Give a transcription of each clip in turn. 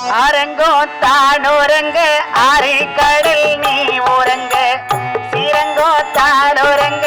அரங்கோ தான் தானோரங்க ஆரை கடல் நீ ஓரங்க சிறங்கோ தான் திருவாரக்கா ஓரங்க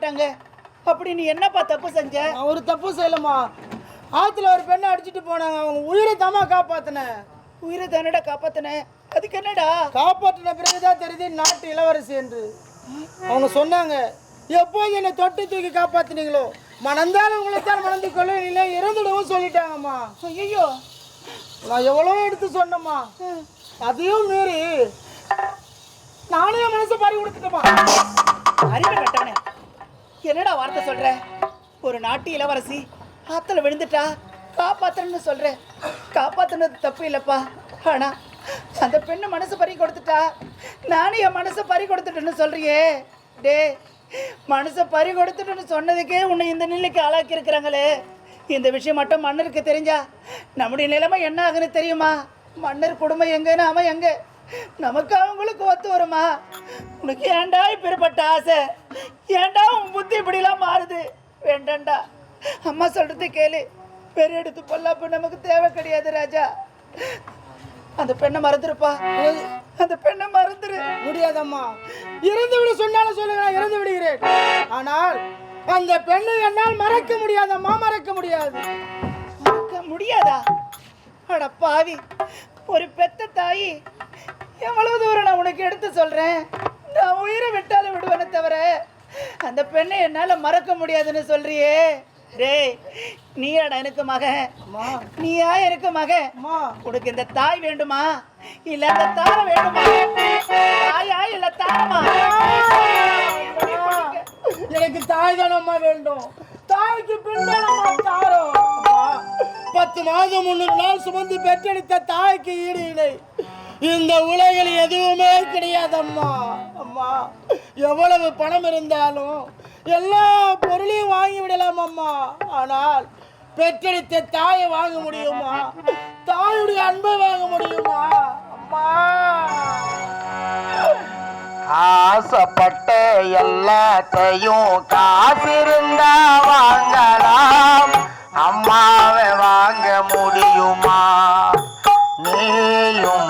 மாட்டாங்க. அப்படி நீ என்னப்பா தப்பு செஞ்ச? ஒரு தப்பு செய்யலம்மா. ஆத்துல ஒரு பெண்ணை அடிச்சிட்டு போனாங்க. அவங்க உயிரை தாமா காப்பாத்தினேன் உயிரை தானடா காப்பாத்தின? அதுக்கு என்னடா? காப்பாற்றின பிறகுதான் தெரியுது நாட்டு இளவரசி என்று. அவங்க சொன்னாங்க எப்போது என்னை தொட்டு தூக்கி காப்பாத்தினீங்களோ? மணந்தாலும் உங்களைத்தான் மணந்து கொள்ளும் இல்லை இறந்துடவும் சொல்லிட்டாங்கம்மா. ஐயோ நான் எவ்வளோ எடுத்து சொன்னேம்மா. அதையும் மீறி நானே மனசை பறி கொடுத்துட்டேம்மா அறிவு கட்டவனே. என்னடா வார்த்தை சொல்ற? ஒரு நாட்டு இளவரசி ஆத்துல விழுந்துட்டா காப்பாத்துறன்னு சொல்ற. காப்பாத்துனது தப்பு இல்லப்பா. ஆனா அந்த பெண்ணு மனசு பறி கொடுத்துட்டா நானே என் மனசை பறி கொடுத்துட்டேன்னு சொல்றியே. டே மனசை பறி கொடுத்துட்டேன்னு சொன்னதுக்கே உன்னை இந்த நிலைக்கு ஆளாக்கி இருக்கிறாங்களே இந்த விஷயம் மட்டும் மன்னருக்கு தெரிஞ்சா நம்முடைய நிலைமை என்ன ஆகுன்னு தெரியுமா? மன்னர் குடும்பம் எங்கன்னு அவன் எங்க? நமக்கு அவங்களுக்கு ஒத்து வருமா? உனக்கு ஏன்டா இப்பேற்பட்ட ஆசை? ஏன்டா உன் புத்தி இப்படிலாம் மாறுது? வேண்டாம்டா அம்மா சொல்றது கேளு. பெரிய எடுத்து பொல்லாப்பு நமக்கு தேவை கிடையாது ராஜா. அந்த பெண்ணை மறந்துருப்பா. அந்த பெண்ணை மறந்துரு. முடியாதம்மா. இறந்து விட சொன்னாலும் சொல்லுங்க நான் இறந்து விடுகிறேன். ஆனால் அந்த பெண்ணை என்னால் மறக்க முடியாதம்மா மறக்க முடியாது. மறக்க முடியாதா? அட பாவி. ஒரு பெத்த தாயி. எவ்வளவு தூரம் நான் உனக்கு எடுத்து சொல்றேன்? நான் உயிரை விட்டாலும் விடுவேனே தவிர. அந்த பெண்ணை என்னால மறக்க முடியாதுன்னு சொல்றியே. டேய் நீயாடா எனக்கு மகன். அம்மா. நீயா எனக்கு அம்மா. உனக்கு இந்த தாய் வேண்டுமா? இல்ல அந்த தாரம் வேண்டுமா? தாயா இல்ல தாரமா? எனக்கு தாய் தானம்மா வேண்டும். தாய்க்கு பின்னாலம்மா தாரம். பத்து மாதம் முன்னூறு நாள் சுமந்து பெற்றெடுத்த தாய்க்கு ஈடு இல்லை இந்த உலகில் எதுவுமே கிடையாதம்மா. அம்மா. எவ்வளவு பணம் இருந்தாலும் எல்லா பொருளையும் வாங்கி விடலாம் அம்மா. ஆனால் பெற்றெடுத்த தாயை வாங்க முடியுமா? தாயுடைய அன்பை வாங்க முடியுமா? அம்மா. ஆசைப்பட்ட எல்லாத்தையும் காசிருந்தா வாங்கலாம். அம்மாவை வாங்க முடியுமா? நீயும்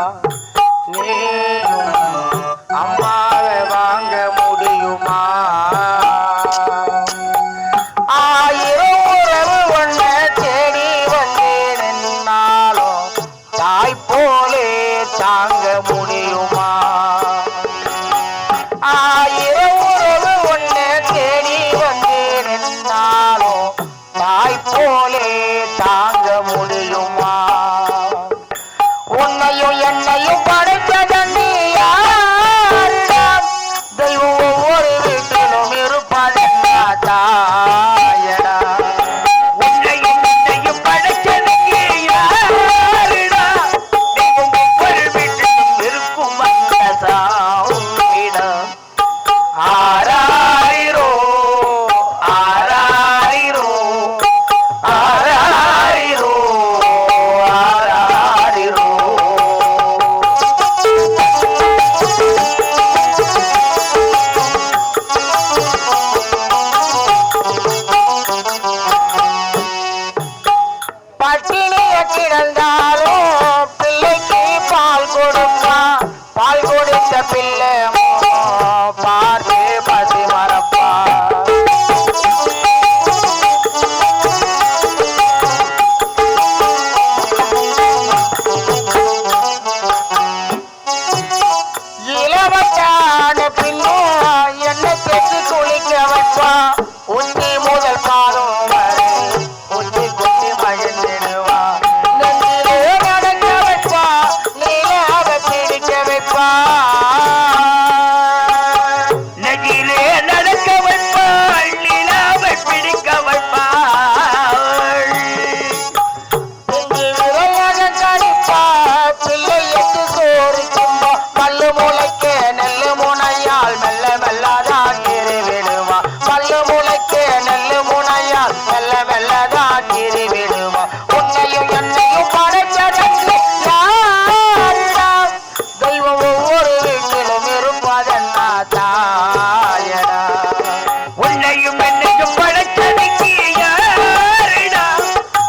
என்னையும் என்னையும் பழச்சதுக்கு யாரடா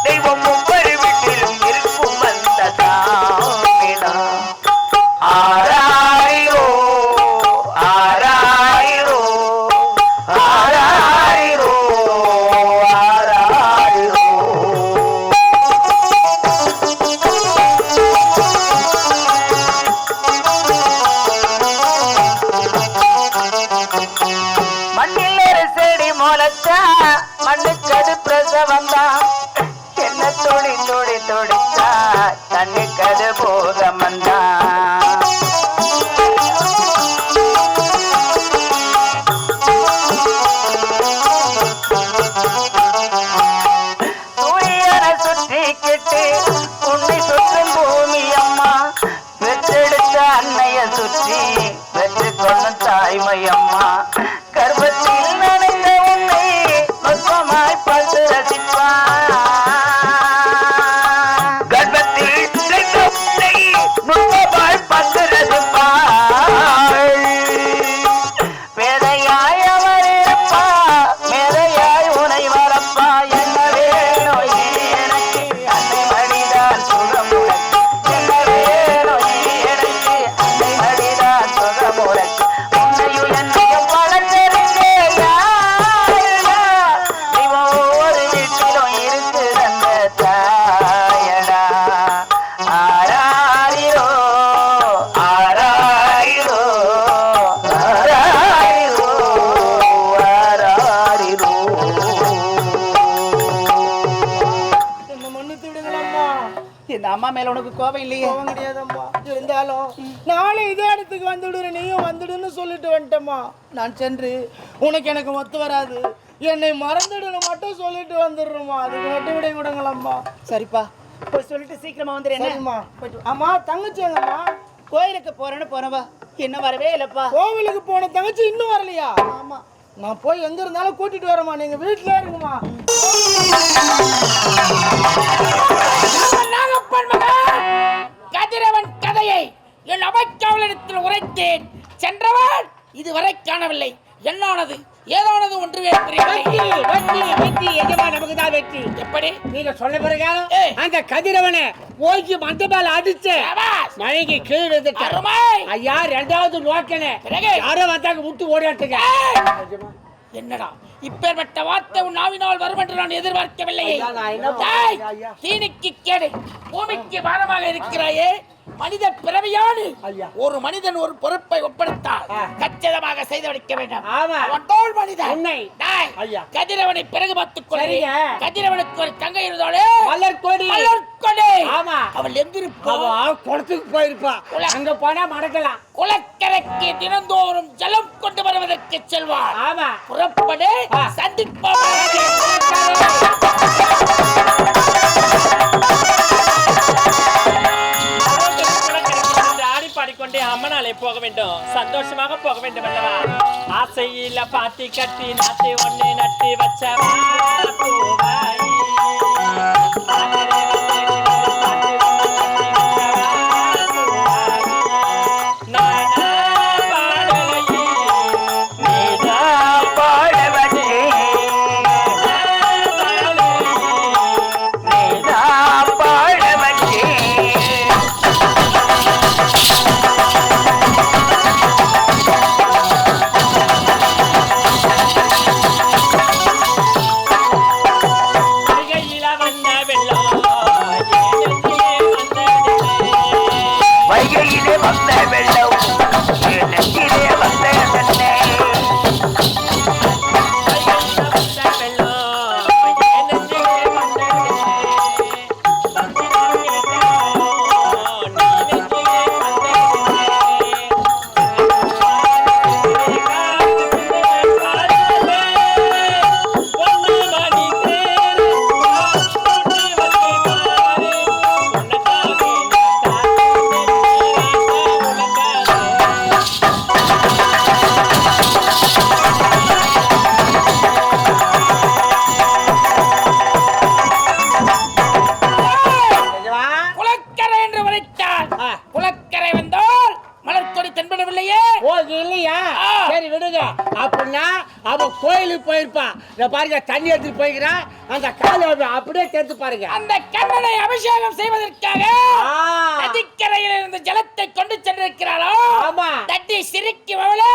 தெய்வமும் வருவிட்டிலும் இருக்கும் அந்த தாமிடா ஆராயிரோ ஆராயிரோ ஆராயிரோ ஆராயிரோ Thank you. முளைச்ச மண்ணுக்கடு பிரசவம் தான் என்ன தொடி தொடி தொடிச்சா தண்ணுக்கடு போகமன் தான் சுற்றி வெற்றி கொண்ட தாய்மையம்மா. உனக்கு கோபம் இல்லையே? இருந்தாலும் நாளை இதே இடத்துக்கு வந்துடுற நீயும் வந்துடுன்னு சொல்லிட்டு வந்துட்டம்மா. நான் சென்று உனக்கு எனக்கு ஒத்து வராது. என்னை மறந்துடுன்னு மட்டும் சொல்லிட்டு வந்துடுறோம்மா. அதுக்கு மட்டும் விட விடுங்களம்மா சரிப்பா. போய் சொல்லிட்டு சீக்கிரமா வந்துரு என்ன? சரிம்மா. போயிட்டு. அம்மா தங்கச்சி எங்கம்மா கோயிலுக்கு போறேன்னு போனவா இன்னும் வரவே இல்லப்பா. கோவிலுக்கு போன தங்கச்சி இன்னும் வரலையா? ஆமா. நான் போய் எங்க இருந்தாலும் கூட்டிட்டு வரேம்மா. நீங்க வீட்டுல இருங்கம்மா. அவைக்காவலத்தில் உரைத்தேன். சென்றவன் இதுவரை காணவில்லை. என்னானது? ஏதானது ஒன்று எப்படி? நீங்க சொல்ல பிறகு. அந்த கதிரவனை போய்க்கு மந்த மேல அடிச்சு கீழே. அருமை! ஐயா ரெண்டாவது நோக்கனே? யாரோ வந்தாங்க விட்டு ஓடியாட்டுங்க ஏய். என்னடா? இப்பேற்பட்ட வார்த்தை உன் நாவினால் வரும் என்று நான் எதிர்பார்க்கவில்லை? தீனிக்கு கேடு. பூமிக்கு பாரமாக இருக்கிறாயே. மனித பிறவியாடு ஐயா. ஒரு மனிதன் ஒரு பொறுப்பை ஒப்படைத்தால். கச்சிதமாக செய்து முடிக்க வேண்டும் ஆமா. அவன் தோல் மனிதன் ஐயா. கதிரவனை பிறகு பார்த்துக் கொள்ளு. கதிரவனுக்கு ஒரு தங்கை இருந்தாலே மலர் கொடி மலர்கொடி. ஆமா. அவள் எங்கிருப்பா குளத்துக்கு போயிருப்பா. அங்க போனா மடக்கலாம் குளக்கரைக்கு தினந்தோறும் ஜலம் கொண்டு வருவதற்கு செல்வார் ஆமா புறப்படு ஆ. போக வேண்டும் சந்தோஷமாக போக வேண்டும் அல்லவா ஆசையில பாத்தி கட்டி நாத்தி ஒண்ணு நட்டி வச்சவா பூவாயி. பாருங்க தண்ணி எடுத்துட்டு போய்க்கிறான் அந்த காலை அப்படியே சேர்த்து பாருங்க. அந்த கண்ணனை அபிஷேகம் செய்வதற்காக. நதிக்கரையில் இருந்து ஜலத்தை கொண்டு சென்றிருக்கிறாளோ? ஆமா. தட்டி சிரிக்கு மகளே